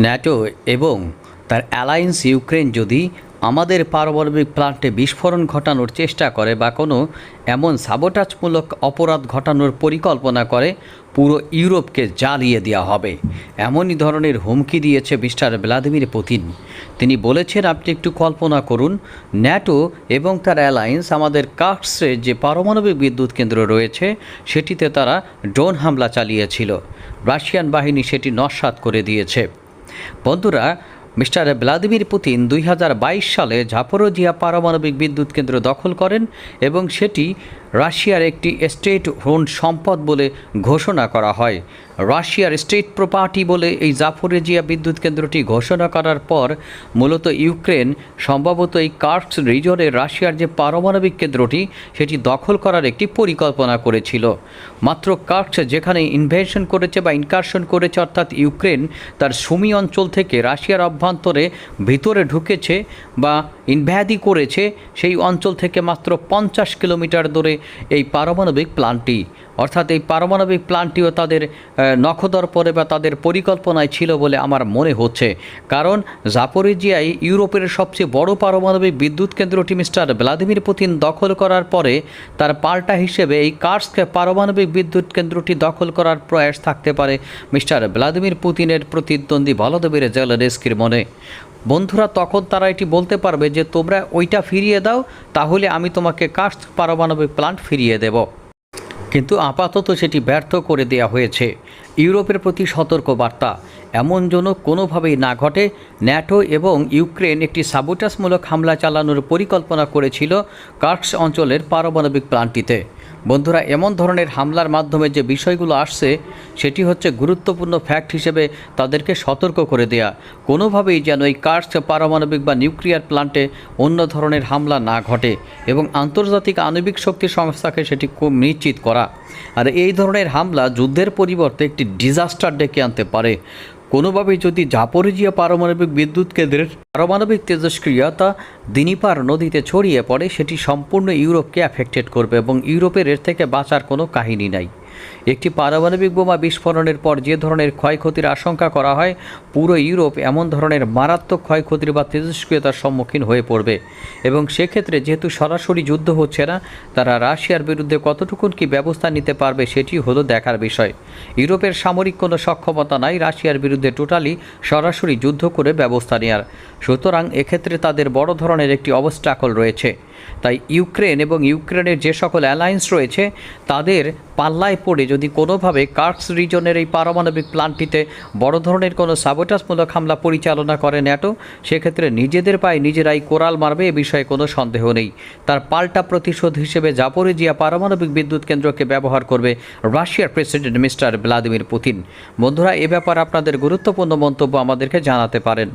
NATO এবং তার alliance Ukraine যদি আমাদের পারমাণবিক প্লান্টে বিস্ফোরণ ঘটানোর চেষ্টা করে বা কোনো এমন সাবোটাজমূলক অপরাধ ঘটানোর পরিকল্পনা করে, পুরো ইউরোপকে জ্বালিয়ে দেওয়া হবে। এমনই ধরনের হুমকি দিয়েছে মিস্টার ভ্লাদিমির পুতিন। তিনি বলেছেন, আপনি একটু কল্পনা করুন, ন্যাটো এবং তার অ্যালায়েন্স আমাদের কার্সে যে পারমাণবিক বিদ্যুৎ কেন্দ্র রয়েছে, সেটিতে তারা ড্রোন হামলা চালিয়েছিল। রাশিয়ান বাহিনী সেটি নস্বাত করে দিয়েছে। বন্ধুরা মিস্টার ভ্লাদিমির পুতিন দুই হাজার বাইশ সালে ঝাপরোজিয়া পারমাণবিক বিদ্যুৎ কেন্দ্র দখল করেন এবং সেটি রাশিয়ার একটি স্টেট হোন সম্পদ বলে ঘোষণা করা হয়। রাশিয়ার স্টেট প্রপার্টি বলে এই জাফরেজিয়া বিদ্যুৎ কেন্দ্রটি ঘোষণা করার পর মূলত ইউক্রেন, সম্ভবত এই কার্স রিজনে রাশিয়ার যে পারমাণবিক কেন্দ্রটি, সেটি দখল করার একটি পরিকল্পনা করেছিল। মাত্র কার্স যেখানে ইনভেশন করেছে বা ইনকারশন করেছে অর্থাৎ ইউক্রেন, তার সুমি অঞ্চল থেকে রাশিয়ার অভ্যন্তরে ভিতরে ঢুকেছে বা ইনভ্যাদি করেছে সেই অঞ্চল থেকে মাত্র পঞ্চাশ কিলোমিটার দূরে এই পারমাণবিক প্লান্টটি অর্থাৎ এই পারমাণবিক প্লান্টটিও তাদের আহ, নখদর্পণে বা তাদের পরিকল্পনায় ছিল বলে আমার মনে হচ্ছে। কারণ জাপোরিজিয়ায় ইউরোপের সবচেয়ে বড় পারমাণবিক বিদ্যুৎ কেন্দ্রটি মিস্টার ভ্লাদিমির পুতিন দখল করার পরে তার পাল্টা হিসেবে এই কার্সকে পারমাণবিক বিদ্যুৎ কেন্দ্রটি দখল করার প্রয়াস থাকতে পারে মিস্টার ভ্লাদিমির পুতিনের প্রতিদ্বন্দ্বী ভলোদিমির জেলেনস্কির মনে। বন্ধুরা, তখন তারা এটি বলতে পারবে যে, তোমরা ওইটা ফিরিয়ে দাও, তাহলে আমি তোমাকে কার্স পারমাণবিক প্লান্ট ফিরিয়ে দেব। কিন্তু আপাতত সেটি ব্যর্থ করে দেওয়া হয়েছে। ইউরোপের প্রতি সতর্ক বার্তা, এমন যেন কোনোভাবেই না ঘটে, ন্যাটো এবং ইউক্রেন একটি সাবোটাসমূলক হামলা চালানোর পরিকল্পনা করেছিল কার্স অঞ্চলের পারমাণবিক প্লান্টটিতে। বন্ধুরা, এমন ধরনের হামলার মাধ্যমে যে বিষয়গুলো আসছে, সেটি হচ্ছে গুরুত্বপূর্ণ ফ্যাক্ট হিসেবে তাদেরকে সতর্ক করে দেয়া। কোনোভাবেই যেন এই কার্স পারমাণবিক বা নিউক্লিয়ার প্লান্টে অন্য ধরনের হামলা না ঘটে এবং আন্তর্জাতিক আণবিক শক্তি সংস্থাকে সেটি নিশ্চিত করা। আর এই ধরনের হামলা যুদ্ধের পরিবর্তে একটি ডিজাস্টার ডেকে আনতে পারে। কোনোভাবেই যদি জাপরিজিয়া পারমাণবিক বিদ্যুৎ কেন্দ্রের পারমাণবিক তেজস্ক্রিয়তা দিনিপার নদীতে ছড়িয়ে পড়ে, সেটি সম্পূর্ণ ইউরোপকে অ্যাফেক্টেড করবে এবং ইউরোপের এর থেকে বাঁচার কোনো কাহিনী নাই। একটি পারমাণবিক বোমা বিস্ফোরণের পর যে ধরনের ক্ষয়ক্ষতির আশঙ্কা করা হয়, পুরো ইউরোপ এমন ধরনের মারাত্মক ক্ষয়ক্ষতির বা তেজস্ক্রিয়তার সম্মুখীন হয়ে পড়বে। এবং সেক্ষেত্রে যেহেতু সরাসরি যুদ্ধ হচ্ছে না, তারা রাশিয়ার বিরুদ্ধে কতটুকুন কি ব্যবস্থা নিতে পারবে সেটি হলো দেখার বিষয়। ইউরোপের সামরিক কোনো সক্ষমতা নাই রাশিয়ার বিরুদ্ধে টোটালি সরাসরি যুদ্ধ করে ব্যবস্থা নেওয়ার সুতরাং এক্ষেত্রে তাদের বড় ধরনের একটি অবস্টাকল রয়েছে। তাই ইউক্রেন এবং ইউক্রেনের যে সকল অ্যালায়েন্স রয়েছে, তাদের পাল্লায় পড়ে যদি কোনোভাবে কার্কস রিজনের এই পারমাণবিক প্লান্টটিতে বড় ধরনের কোনো সাবোটাসমূলক হামলা পরিচালনা করে ন্যাটো, সেক্ষেত্রে নিজেদের পায়ে নিজেরাই কোরাল মারবে এ বিষয়ে কোনো সন্দেহ নেই। তার পাল্টা প্রতিশোধ হিসেবে জাপোরিজিয়া পারমাণবিক বিদ্যুৎ কেন্দ্রকে ব্যবহার করবে রাশিয়ার প্রেসিডেন্ট মিস্টার ভ্লাদিমির পুতিন। বন্ধুরা, এ ব্যাপারে আপনাদের গুরুত্বপূর্ণ মন্তব্য আমাদেরকে জানাতে পারেন।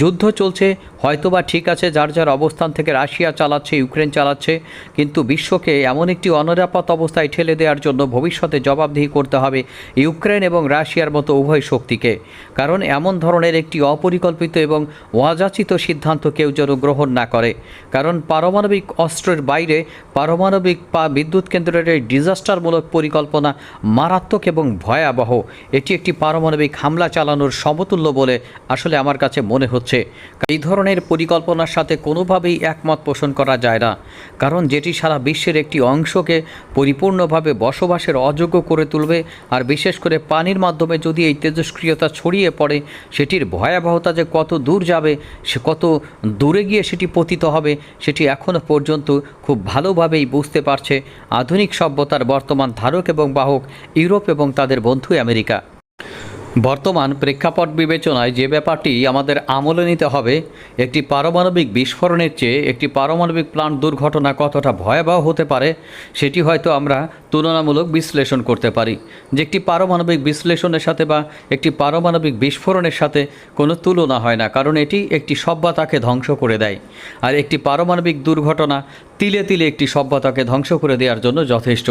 যুদ্ধ চলছে, হয়তোবা ঠিক আছে যার যার অবস্থান থেকে রাশিয়া চালাচ্ছে, ইউক্রেন চালাচ্ছে, কিন্তু বিশ্বকে এমন একটি অনিরাপদ অবস্থায় ঠেলে দেওয়ার জন্য ভবিষ্যতে জবাবদিহি করতে হবে ইউক্রেন এবং রাশিয়ার মতো উভয় শক্তিকে। কারণ এমন ধরনের একটি অপরিকল্পিত এবং অযাচিত সিদ্ধান্ত কেউ যেন গ্রহণ না করে। কারণ পারমাণবিক অস্ত্রের বাইরে পারমাণবিক পা বিদ্যুৎ কেন্দ্রের এই ডিজাস্টারমূলক পরিকল্পনা মারাত্মক এবং ভয়াবহ। এটি একটি পারমাণবিক হামলা চালানোর সমতুল্য বলে আসলে আমার কাছে মনে হচ্ছে। এই ধরনের পরিকল্পনার সাথে কোনোভাবেই একমত পোষণ করা যায় না। কারণ যেটি সারা বিশ্বের একটি অংশকে পরিপূর্ণভাবে বসবাসের অযোগ্য করে তুলবে, আর বিশেষ করে পানির মাধ্যমে যদি এই তেজস্ক্রিয়তা ছড়িয়ে পড়ে, সেটির ভয়াবহতা যে কত দূর যাবে, সে কত দূরে গিয়ে সেটি পতিত হবে, সেটি এখনও পর্যন্ত খুব ভালোভাবেই বুঝতে পারছে আধুনিক সভ্যতার বর্তমান ধারক এবং বাহক ইউরোপ এবং তাদের বন্ধু আমেরিকা। বর্তমান প্রেক্ষাপট বিবেচনায় যে ব্যাপারটি আমাদের আমলে নিতে হবে, একটি পারমাণবিক বিস্ফোরণের চেয়ে একটি পারমাণবিক প্লান্ট দুর্ঘটনা কতটা ভয়াবহ হতে পারে, সেটি হয়তো আমরা তুলনামূলক বিশ্লেষণ করতে পারি। যে একটি পারমাণবিক বিশ্লেষণের সাথে বা একটি পারমাণবিক বিস্ফোরণের সাথে কোনো তুলনা হয় না, কারণ এটি একটি সভ্যতাকে ধ্বংস করে দেয়। আর একটি পারমাণবিক দুর্ঘটনা তিলে তিলে একটি সভ্যতাকে ধ্বংস করে দেওয়ার জন্য যথেষ্ট।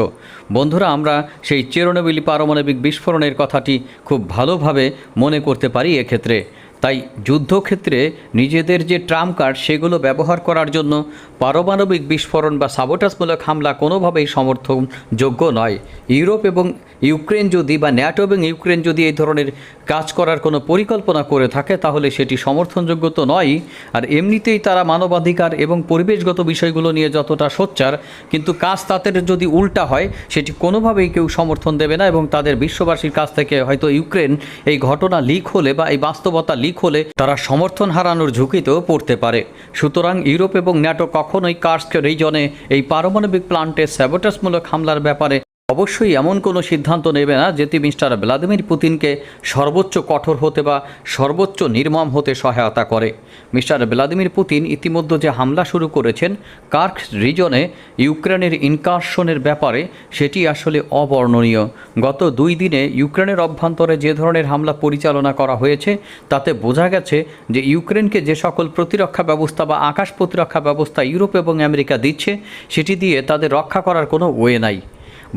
বন্ধুরা, আমরা সেই চেরোনবিলি পারমাণবিক বিস্ফোরণের কথাটি খুব ভালোভাবে মনে করতে পারি এক্ষেত্রে। তাই যুদ্ধক্ষেত্রে নিজেদের যে ট্রাম কার্ড, সেগুলো ব্যবহার করার জন্য পারমাণবিক বিস্ফোরণ বা সাবোটাসমূলক হামলা কোনোভাবেই সমর্থনযোগ্য নয়। ইউরোপ এবং ইউক্রেন যদি বা ন্যাটো এবং ইউক্রেন যদি এই ধরনের কাজ করার কোনো পরিকল্পনা করে থাকে, তাহলে সেটি সমর্থনযোগ্য তো নয় আর এমনিতেই তারা মানবাধিকার এবং পরিবেশগত বিষয়গুলো নিয়ে যতটা সোচ্চার, কিন্তু কাজ তাদের যদি উল্টা হয়, সেটি কোনোভাবেই কেউ সমর্থন দেবে না এবং তাদের বিশ্ববাসীর কাছ থেকে হয়তো ইউক্রেন এই ঘটনা লিক হলে বা এই বাস্তবতা লিক হলে তারা সমর্থন হারানোর ঝুঁকিতেও পড়তে পারে। সুতরাং ইউরোপ এবং ন্যাটো কখনোই কার্সকে রিজনে এই পারমাণবিক প্লান্টে স্যাবোটাসমূলক হামলার ব্যাপারে অবশ্যই এমন কোনো সিদ্ধান্ত নেবে না যেটি মিস্টার ভ্লাদিমির পুতিনকে সর্বোচ্চ কঠোর হতে বা সর্বোচ্চ নির্মম হতে সহায়তা করে। মিস্টার ভ্লাদিমির পুতিন ইতিমধ্যে যে হামলা শুরু করেছেন, কার্ক রিজনে ইউক্রেনের ইনকারশনের ব্যাপারে সেটি আসলে অবর্ণনীয়। গত দুই দিনে ইউক্রেনের অভ্যন্তরে যে ধরনের হামলা পরিচালনা করা হয়েছে, তাতে বোঝা গেছে যে ইউক্রেনকে যে সকল প্রতিরক্ষা ব্যবস্থা বা আকাশ প্রতিরক্ষা ব্যবস্থা ইউরোপ এবং আমেরিকা দিচ্ছে, সেটি দিয়ে তাদের রক্ষা করার কোনো ওয়ে নাই।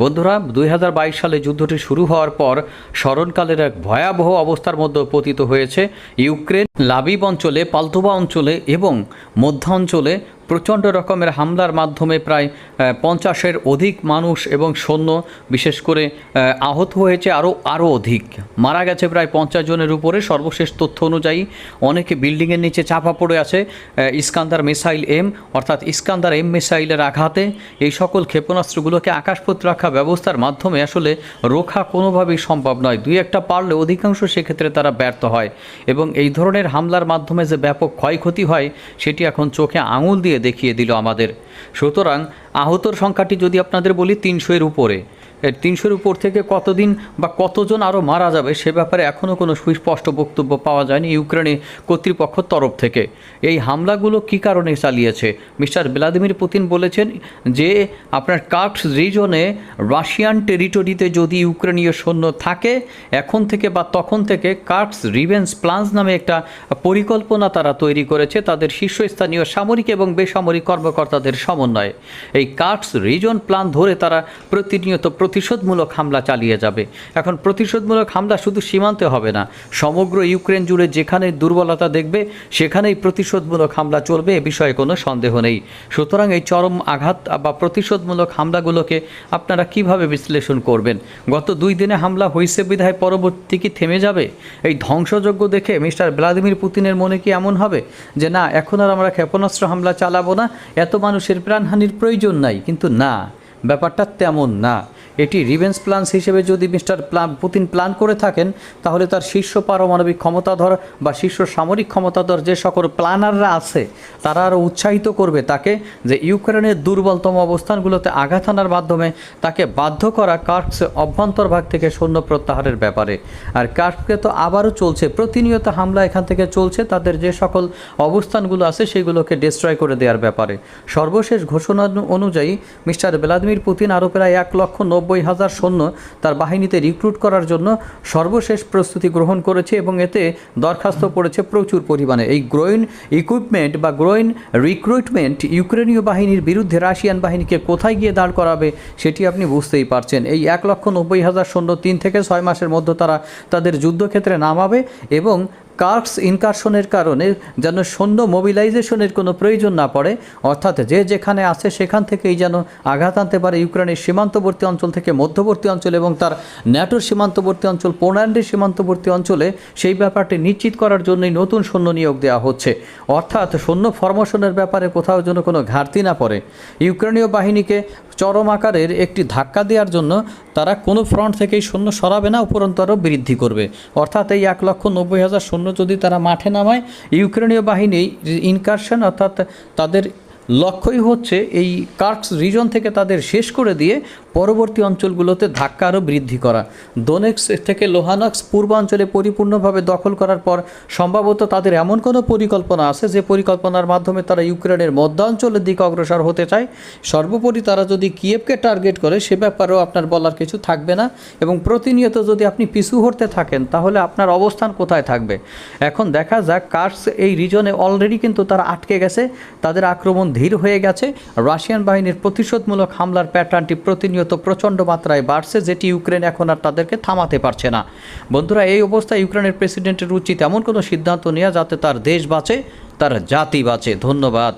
বন্ধুরা, দুই হাজার বাইশ সালে যুদ্ধটি শুরু হওয়ার পর স্মরণকালের এক ভয়াবহ অবস্থার মধ্যে পতিত হয়েছে ইউক্রেন। লাবিব অঞ্চলে, পালতোবা অঞ্চলে এবং মধ্যাঞ্চলে প্রচণ্ড রকমের হামলার মাধ্যমে প্রায় পঞ্চাশের অধিক মানুষ এবং সৈন্য, বিশেষ করে আহত হয়েছে আরও আরও অধিক। মারা গেছে প্রায় পঞ্চাশ জনের উপরে। সর্বশেষ তথ্য অনুযায়ী অনেকে বিল্ডিংয়ের নিচে চাপা পড়ে আছে ইস্কান্দার মিসাইল এম, অর্থাৎ ইস্কান্দার এম মিসাইলের আঘাতে। এই সকল ক্ষেপণাস্ত্রগুলোকে আকাশ প্রতিরক্ষা ব্যবস্থার মাধ্যমে আসলে রোখা কোনোভাবেই সম্ভব নয়। দুই একটা পারলে অধিকাংশ সেক্ষেত্রে তারা ব্যর্থ হয়। এবং এই ধরনের হামলার মাধ্যমে যে ব্যাপক ক্ষয়ক্ষতি হয়, সেটি এখন চোখে আঙুল দিয়ে দেখিয়ে দিল আমাদের। সুতরাং আহতর সংখ্যাটি যদি আপনাদের বলি তিনশোয়ের উপরে। তিনশোর উপর থেকে কতদিন বা কতজন আরও মারা যাবে সে ব্যাপারে এখনও কোনো সুস্পষ্ট বক্তব্য পাওয়া যায়নি ইউক্রেনে কর্তৃপক্ষ তরফ থেকে। এই হামলাগুলো কী কারণে চালিয়েছে? মিস্টার ভ্লাদিমির পুতিন বলেছেন যে, আপনার কার্কস রিজনে রাশিয়ান টেরিটরিতে যদি ইউক্রেনীয় সৈন্য থাকে, এখন থেকে বা তখন থেকে কার্কস রিভেন্স প্লান্স নামে একটা পরিকল্পনা তারা তৈরি করেছে তাদের শীর্ষস্থানীয় সামরিক এবং বেসামরিক কর্মকর্তাদের সমন্বয়ে। এই কার্কস রিজন প্ল্যান ধরে তারা প্রতিনিয়ত প্রতিশোধমূলক হামলা চালিয়ে যাবে। এখন প্রতিশোধমূলক হামলা শুধু সীমান্তে হবে না, সমগ্র ইউক্রেন জুড়ে যেখানে দুর্বলতা দেখবে, সেখানেই প্রতিশোধমূলক হামলা চলবে এ বিষয়ে কোনো সন্দেহ নেই। সুতরাং এই চরম আঘাত বা প্রতিশোধমূলক হামলাগুলোকে আপনারা কীভাবে বিশ্লেষণ করবেন? গত দুই দিনে হামলা হয়েছে বিধায় পরবর্তী কি থেমে যাবে? এই ধ্বংসযজ্ঞ দেখে মিস্টার ভ্লাদিমির পুতিনের মনে কি এমন হবে? যে না, এখন আর আমরা ক্ষেপণাস্ত্র হামলা চালাবো না, এত মানুষের প্রাণহানির প্রয়োজন নাই। কিন্তু না, ব্যাপারটা তেমন না। এটি রিভেন্স প্ল্যান্স হিসেবে যদি মিস্টার প্লান পুতিন প্ল্যান করে থাকেন, তাহলে তার শীর্ষ পারমাণবিক ক্ষমতাধর বা শীর্ষ সামরিক ক্ষমতাধর যে সকল প্ল্যানাররা আছে, তারা আরও উৎসাহিত করবে তাকে যে ইউক্রেনের দুর্বলতম অবস্থানগুলোতে আঘাত আনার মাধ্যমে তাকে বাধ্য করা কার্কস অভ্যন্তরভাগ থেকে সৈন্য প্রত্যাহারের ব্যাপারে। আর কার্ককে তো আবারও চলছে, প্রতিনিয়ত হামলা এখান থেকে চলছে, তাদের যে সকল অবস্থানগুলো আছে সেগুলোকে ডিস্ট্রয় করে দেওয়ার ব্যাপারে। সর্বশেষ ঘোষণা অনুযায়ী মিস্টার ভ্লাদিমির পুতিন আরও প্রায় এক লক্ষ নব্বই হাজার সৈন্য তার বাহিনীতে রিক্রুট করার জন্য সর্বশেষ প্রস্তুতি গ্রহণ করেছে এবং এতে দরখাস্ত পড়েছে প্রচুর পরিমাণে। এই গ্রোইন ইকুইপমেন্ট বা গ্রোইন রিক্রুটমেন্ট ইউক্রেনীয় বাহিনীর বিরুদ্ধে রাশিয়ান বাহিনীকে কোথায় গিয়ে দাঁড় করাবে সেটি আপনি বুঝতেই পারছেন। এই এক লক্ষ নব্বই হাজার সৈন্য তিন থেকে ছয় মাসের মধ্যে তারা তাদের যুদ্ধক্ষেত্রে নামাবে এবং কার্কস ইনকারশনের কারণে যেন সৈন্য মোবিলাইজেশনের কোনো প্রয়োজন না পড়ে, অর্থাৎ যে যেখানে আছে সেখান থেকেই যেন আঘাত আনতে পারে ইউক্রেনের সীমান্তবর্তী অঞ্চল থেকে মধ্যবর্তী অঞ্চল এবং তার ন্যাটোর সীমান্তবর্তী অঞ্চল, পোল্যান্ডের সীমান্তবর্তী অঞ্চলে সেই ব্যাপারটি নিশ্চিত করার জন্যই নতুন সৈন্য নিয়োগ দেওয়া হচ্ছে। অর্থাৎ সৈন্য ফরমেশনের ব্যাপারে কোথাও যেন কোনো ঘাটতি না পড়ে। ইউক্রেনীয় বাহিনীকে চরম আকারের একটি ধাক্কা দেওয়ার জন্য তারা কোনো ফ্রন্ট থেকেই সৈন্য সরাবে না উপরন্তু আরও বৃদ্ধি করবে। অর্থাৎ এই এক লক্ষ নব্বই হাজার সৈন্য যদি তারা মাঠে নামায়, ইউক্রেনীয় বাহিনী ইনকারশন অর্থাৎ তাদের লক্ষ্যই হচ্ছে এই কার্কস রিজন থেকে তাদের শেষ করে দিয়ে পরবর্তী অঞ্চলগুলোতে ধাক্কা আরও বৃদ্ধি করা। দোনেক্স থেকে লোহানক্স পূর্বাঞ্চলে পরিপূর্ণভাবে দখল করার পর সম্ভবত তাদের এমন কোনো পরিকল্পনা আছে যে পরিকল্পনার মাধ্যমে তারা ইউক্রেনের মধ্যাঞ্চলের দিকে অগ্রসর হতে চায়। সর্বোপরি তারা যদি কিয়েভকে টার্গেট করে, সে ব্যাপারেও আপনার বলার কিছু থাকবে না। এবং প্রতিনিয়ত যদি আপনি পিছু হতে থাকেন, তাহলে আপনার অবস্থান কোথায় থাকবে? এখন দেখা যাক, কার্স এই রিজনে অলরেডি কিন্তু তারা আটকে গেছে। তাদের আক্রমণ ধীর হয়ে গেছে। রাশিয়ান বাহিনীর প্রতিশোধমূলক হামলার প্যাটার্নটি প্রতিনিয়ত প্রতিনিয়ত প্রচণ্ড মাত্রায় বাড়ছে, যেটি ইউক্রেন এখন আর তাদেরকে থামাতে পারছে না। বন্ধুরা, এই অবস্থায় ইউক্রেনের প্রেসিডেন্টের উচিত এমন কোনো সিদ্ধান্ত নেওয়া যাতে তার দেশ বাঁচে, তার জাতি বাঁচে। ধন্যবাদ।